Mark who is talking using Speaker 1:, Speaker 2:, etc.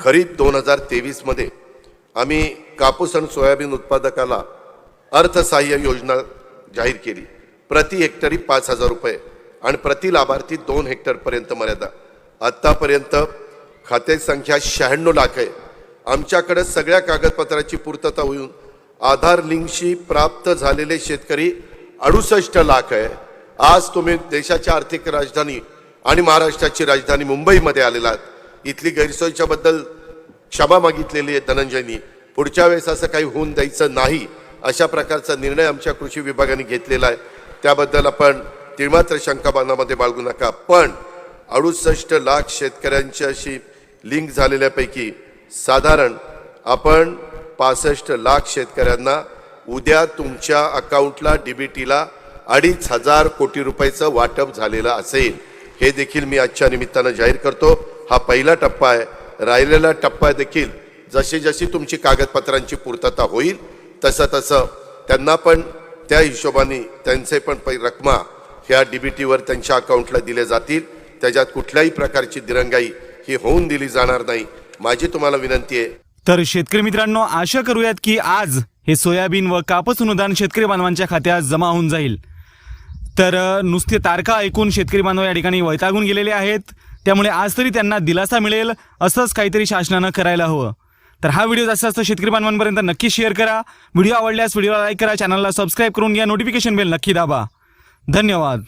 Speaker 1: खरीप दोन हजार तेवीसमध्ये आम्ही कापूस आणि सोयाबीन उत्पादकाला अर्थसहाय्य योजना जाहीर केली. प्रति हेक्टरी पाच हजार रुपये आणि प्रति लाभार्थी दोन हेक्टरपर्यंत मर्यादा. आत्तापर्यंत खाते संख्या शहाण्णव लाख आहे. आमच्याकडे सगळ्या कागदपत्राची पूर्तता होऊन आधार लिंकशी प्राप्त झालेले शेतकरी अडुसष्ट लाख आहे. आज तुम्ही देशाची आर्थिक राजधानी आणि महाराष्ट्राची राजधानी मुंबईमध्ये आलेला आहात. इथली गैरसोयीच्या बद्दल क्षमा मागितलेली आहे धनंजयनी. पुढच्या वेळेस असं काही होऊन द्यायचं नाही अशा प्रकारचा निर्णय आमच्या कृषी विभागाने घेतलेला आहे. त्याबद्दल आपण तिळमात्र शंका बांधामध्ये बाळगू नका. पण अडुसष्ट लाख शेतकऱ्यांच्या अशी लिंक झालेल्यापैकी साधारण आपण पासष्ट लाख शेतकऱ्यांना उद्या तुमच्या अकाउंटला डीबीटीला अडीच हजार कोटी रुपयाचं वाटप झालेलं असेल. हे देखील मी आजच्या निमित्तानं जाहीर करतो. हा पहिला टप्पा आहे. राहिलेला टप्पा देखील जशी जशी तुमची कागदपत्रांची पूर्तता होईल तसं तसं त्यांना पण त्या हिशोबाने त्यांचे पण पै रकमा ह्या डी बी टीवर त्यांच्या अकाउंटला दिले जातील. त्याच्यात कुठल्याही प्रकारची दिरंगाई ही होऊन दिली जाणार नाही. माझी तुम्हाला विनंती आहे.
Speaker 2: तर शेतकरी मित्रांनो आशा करूयात की आज हे सोयाबीन व कापूस अनुदान शेतकरी बांधवांच्या खात्यात जमा होऊन जाईल. तर नुसते तारखा ऐकून शेतकरी बांधव या ठिकाणी वैतागून गेलेले आहेत. त्यामुळे आज तरी त्यांना दिलासा मिळेल असंच काहीतरी शासनानं करायला हवं. तर हा व्हिडिओ जास्त जास्त शेतकरी बांधवांपर्यंत नक्की शेअर करा. व्हिडिओ आवडल्यास व्हिडिओला लाईक करा चॅनलला सबस्क्राईब करून घ्या नोटिफिकेशन बेल नक्की दाबा. धन्यवाद.